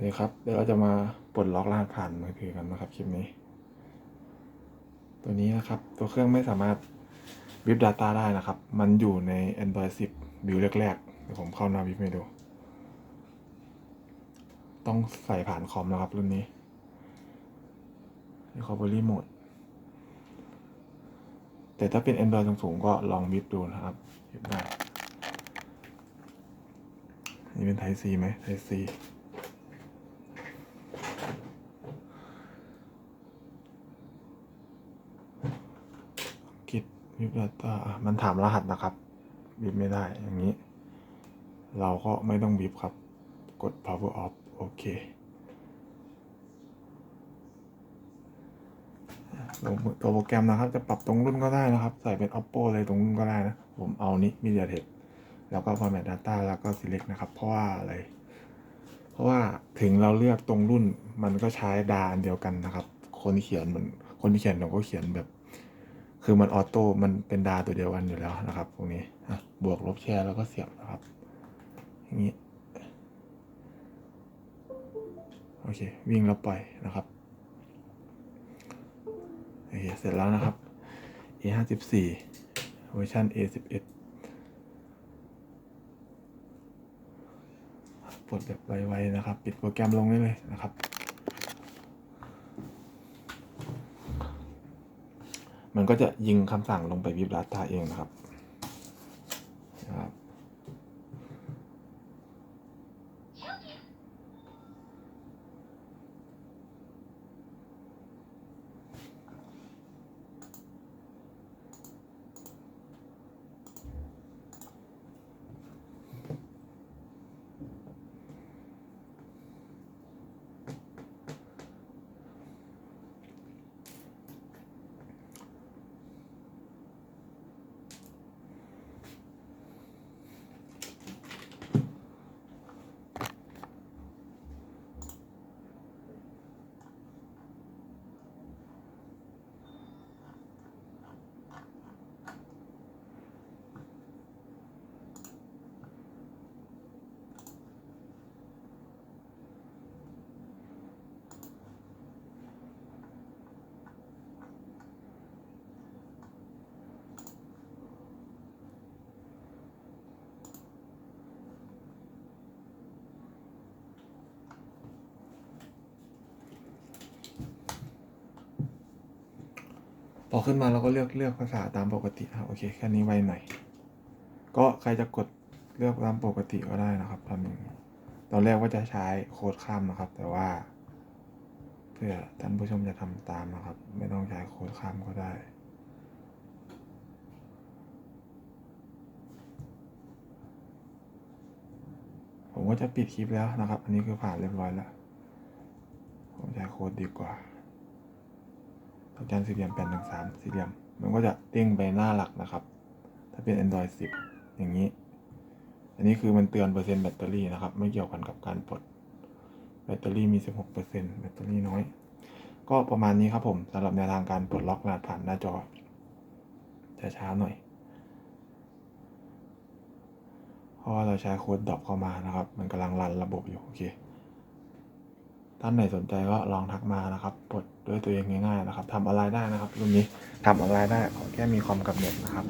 วัสดีครับเดี๋ยวเราจะมาปลดล็อกรหัสผ่านมือถือกันนะครับคลิปนี้ ตัวนี้นะครับ ตัวเครื่องไม่สามารถวิบ Data ได้นะครับ มันอยู่ใน Android 10 บิวแรกๆเดี๋ยวผมเข้าหน้าวิบให้ดู ต้องใส่ผ่านคอมนะครับรุ่นนี้ Recovery Mode แต่ถ้าเป็น Android สูงๆก็ลองวิบดูนะครับวิบได้นี่เป็น Type C ไหม Type C กิบ Data มันถามรหัสนะครับวิบไม่ได้อย่างนี้ เราก็ไม่ต้องวิบครับ กด power off โอเคตัวโปรแกรมนะครับ จะปรับตรงรุ่นก็ได้นะครับ ใส่เป็น oppo เลยตรงรุ่นก็ได้นะ ผมเอานี้ mediatek แล้วก็ format data แล้วก็ select นะครับ เพราะว่าอะไร เพราะว่าถึงเราเลือกตรงรุ่นมันก็ใช้ดาอันเดียวกันนะครับ คนเขียนเหมือนคนที่เขียนเราก็เขียนแบบ คือมันออโต้มันเป็นดาตัวเดียวกันอยู่แล้วนะครับพวกนี้บวกลบแชร์แล้วก็เสียบนะครับ อย่างนี้ โอเค วิ่งแล้วปล่อยนะครับ โอเค เสร็จแล้วนะครับ A ห้าสิบสี่เวอร์ชัน A สิบเอ็ดปลดแบบไวๆนะครับ ปิดโปรแกรมลงได้เลยนะครับ มันก็จะยิงคำสั่งลงไปวิบลัสตาเองนะครับ พอขึ้นมาเราก็เลือกเลือกภาษาตามปกติครับโอเคแค่นี้ไวหน่อยก็ใครจะกดเลือกตามปกติก็ได้นะครับทำอย่างนี้ตอนแรกว่าจะใช้โค้ดข้ามนะครับ แต่ว่า เพื่อท่านผู้ชมจะทำตามนะครับ ไม่ต้องใช้โค้ดข้ามก็ได้ผมก็จะปิดคลิปแล้วนะครับ อันนี้คือผ่านเรียบร้อยแล้ว ผมใช้โค้ดดีกว่า ดอกจันสี่เหลี่ยมแปดหนึ่งสามสี่เหลี่ยม มันก็จะเด้งไปหน้าหลักนะครับ ถ้าเป็น Android 10 อย่างนี้ อันนี้คือมันเตือนเปอร์เซ็นต์แบตเตอรี่นะครับ ไม่เกี่ยวกันกับการปลด แบตเตอรี่มี 16%แบตเตอรี่น้อย ก็ประมาณนี้ครับผมสำหรับแนวทางการปลดล็อกรหัสผ่านหน้าจอจะช้าหน่อยเพราะว่าเราใช้โค้ดดรอปเข้ามานะครับ มันกำลังรันระบบอยู่ โอเค ท่านไหนสนใจก็ลองทักมานะครับปลดด้วยตัวเองง่ายๆนะครับทำอะไรได้นะครับรุ่นนี้ทำอะไรได้ขอแค่มีความกับเน็ตนะครับ